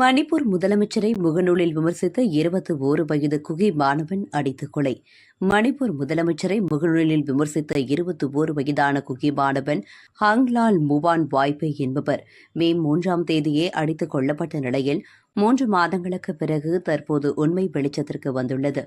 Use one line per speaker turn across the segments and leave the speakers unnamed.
மணிப்பூர் முதலமைச்சரை முகநூலில் விமர்சித்த இருபத்தி ஓரு வயது குகி மாணவன் அடித்து கொலை. மணிப்பூர் முதலமைச்சரை முகநூலில் விமர்சித்த இருபத்தி ஓரு வயதான குகி மாணவன் ஹங்லால் முவான் வாய்ப்பே என்பவர் மே மூன்றாம் தேதியே அடித்துக் கொல்லப்பட்ட நிலையில் மூன்று மாதங்களுக்கு பிறகு தற்போது உண்மை வெளிச்சத்திற்கு வந்துள்ளது.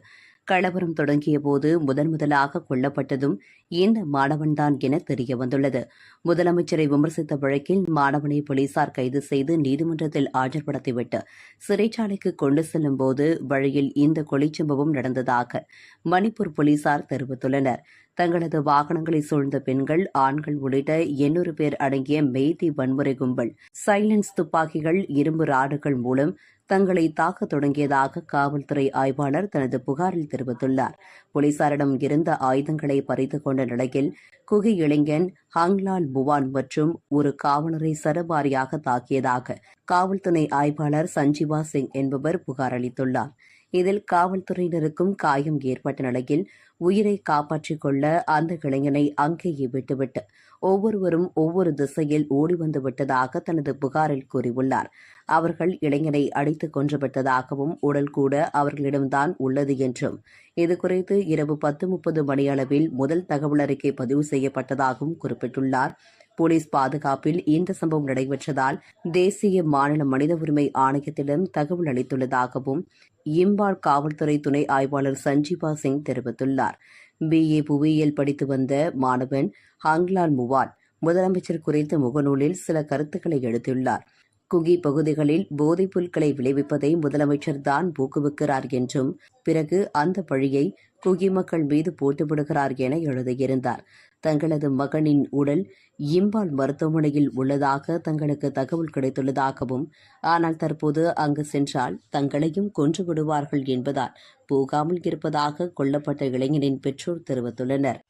கலவரம் தொடங்கியபோது முதன் முதலாக கொல்லப்பட்டதும் இந்த மாணவன்தான் என தெரிய வந்துள்ளது. முதலமைச்சரை விமர்சித்த வழக்கில் மாணவனை போலீசார் கைது செய்து நீதிமன்றத்தில் ஆஜர்படுத்திவிட்டு சிறைச்சாலைக்கு கொண்டு செல்லும் போது வழியில் இந்த கொலைச் சம்பவம் நடந்ததாக மணிப்பூர் போலீசார் தெரிவித்துள்ளனர். தங்களது வாகனங்களை சூழ்ந்த பெண்கள் ஆண்கள் உள்ளிட்ட எண்ணூறு பேர் அடங்கிய மெய்தி வன்முறை கும்பல் சைலன்ஸ் துப்பாக்கிகள் இரும்பு ராடுகள் மூலம் தங்களை தாக்க தொடங்கியதாக காவல்துறை ஆய்வாளர் தனது புகாரில் தெரிவித்துள்ளார். போலீசாரிடம் இருந்த ஆயுதங்களை பறித்துக் கொண்ட நிலையில் குகி இளைஞன் ஹாங்லால் புவான் மற்றும் ஒரு காவலரை சரபாரியாக தாக்கியதாக காவல்துறை ஆய்வாளர் சஞ்சீவா சிங் என்பவர் புகார் அளித்துள்ளார். இதில் காவல்துறையினருக்கும் காயம் ஏற்பட்ட நிலையில் உயிரை காப்பாற்றிக் கொள்ள அந்த இளைஞனை அங்கேயே விட்டுவிட்டு ஒவ்வொருவரும் ஒவ்வொரு திசையில் ஓடி வந்து விட்டதாக தனது புகாரில் கூறியுள்ளார். அவர்கள் இளைஞனை அடித்துக் கொன்றுவிட்டதாகவும் உடல் கூட அவர்களிடம்தான் உள்ளது என்றும் இதுகுறித்து இரவு பத்து முப்பது மணியளவில் முதல் தகவல் அறிக்கை பதிவு செய்யப்பட்டதாகவும் குறிப்பிட்டுள்ளார். போலீஸ் பாதுகாப்பில் இந்த சம்பவம் நடைபெற்றதால் தேசிய மாநில மனித உரிமை ஆணையத்திடம் தகவல் அளித்துள்ளதாகவும் இம்பால் காவல்துறை துணை ஆய்வாளர் சஞ்சீவா சிங் தெரிவித்துள்ளார். பிஏ புவியியல் படித்து வந்த மாணவன் ஹங்லால் முவால் முதலமைச்சர் குறித்த முகநூலில் சில கருத்துக்களை எடுத்துள்ளார். குகி பகுதிகளில் போதைப் பொருட்களை விளைவிப்பதை முதலமைச்சர் தான் ஊக்குவிக்கிறார் என்றும் பிறகு அந்த பழியை குகி மக்கள் மீது போட்டுவிடுகிறார் என எழுதியிருந்தார். தங்களது மகனின் உடல் இம்பால் மருத்துவமனையில் உள்ளதாக தங்களுக்கு தகவல் கிடைத்துள்ளதாகவும் ஆனால் தற்போது அங்கு சென்றால் தங்களையும் கொன்று விடுவார்கள் என்பதால் போகாமல் இருப்பதாக கொல்லப்பட்ட இளைஞனின் பெற்றோர் தெரிவித்துள்ளனர்.